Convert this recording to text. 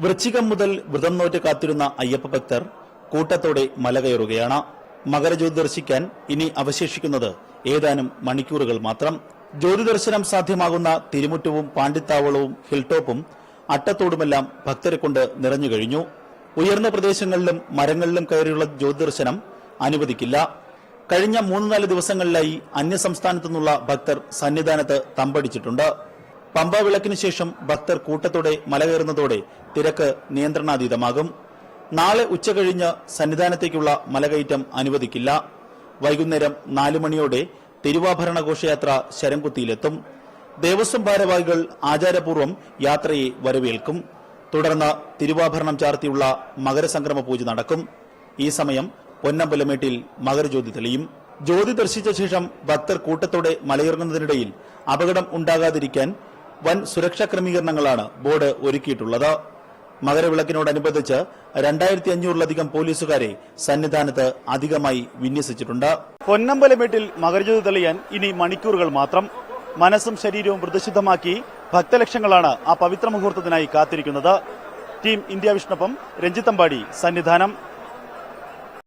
വൃശ്ചികം മുതൽ വ്രതം നോറ്റ് കാത്തിരുന്ന അയ്യപ്പ ഭക്തർ കൂട്ടത്തോടെ മല കയറുകയാണ്. മകരജ്യോതി ദർശിക്കാൻ ഇനി അവശേഷിക്കുന്നത് ഏതാനും മണിക്കൂറുകൾ മാത്രം. ജ്യോതി ദർശനം സാധ്യമാകുന്ന തിരുമുറ്റവും പാണ്ടിത്താവളവും ഹിൽടോപ്പും അട്ടത്തോടുമെല്ലാം ഭക്തരെ കൊണ്ട് നിറഞ്ഞു കഴിഞ്ഞു. ഉയർന്ന പ്രദേശങ്ങളിലും മരങ്ങളിലും കയറിയുള്ള ജ്യോതി ദർശനം അനുവദിക്കില്ല. കഴിഞ്ഞ മൂന്ന് നാല് ദിവസങ്ങളിലായി അന്യസംസ്ഥാനത്തു നിന്നുള്ള ഭക്തർ സന്നിധാനത്ത് തമ്പടിച്ചിട്ടുണ്ട്. പമ്പ വിളക്കിന് ശേഷം ഭക്തർ കൂട്ടത്തോടെ മലകയറുന്നതോടെ തിരക്ക് നിയന്ത്രണാതീതമാകും. നാളെ ഉച്ചകഴിഞ്ഞ് സന്നിധാനത്തേക്കുള്ള മലകയറ്റം അനുവദിക്കില്ല. വൈകുന്നേരം നാലു മണിയോടെ തിരുവാഭരണ ഘോഷയാത്ര ശരംകുത്തിയിലെത്തും. ദേവസ്വം ഭാരവാഹികൾ ആചാരപൂർവം യാത്രയെ വരവേൽക്കും. തുടർന്ന് തിരുവാഭരണം ചാർത്തിയുള്ള മകരസംക്രമ പൂജ നടക്കും. ഈ സമയം പൊന്നമ്പലമേട്ടിൽ മകരജ്യോതി തെളിയും. ജ്യോതി ദർശിച്ച ശേഷം ഭക്തർ കൂട്ടത്തോടെ മലയിറങ്ങുന്നതിനിടയിൽ അപകടം ഉണ്ടാകാതിരിക്കാൻ വൻ സുരക്ഷാ ക്രമീകരണങ്ങളാണ് ബോർഡ് ഒരുക്കിയിട്ടുള്ളത്. മകരവിളക്കിനോടനുബന്ധിച്ച് രണ്ടായിരത്തി അഞ്ഞൂറിലധികം പോലീസുകാരെ സന്നിധാനത്ത് അധികമായി വിന്യസിച്ചിട്ടുണ്ട്. പൊന്നമ്പലമേട്ടിൽ മകരജ്യോതി തെളിയാൻ ഇനി മണിക്കൂറുകൾ മാത്രം. മനസ്സും ശരീരവും പ്രതിഷിദ്ധമാക്കി ഭക്തലക്ഷങ്ങളാണ് ആ പവിത്ര മുഹൂർത്തത്തിനായി കാത്തിരിക്കുന്നത്. ടീം ഇന്ത്യ വിഷ്ണപ്പം രഞ്ജിത്തമ്പാടി സന്നിധാനം.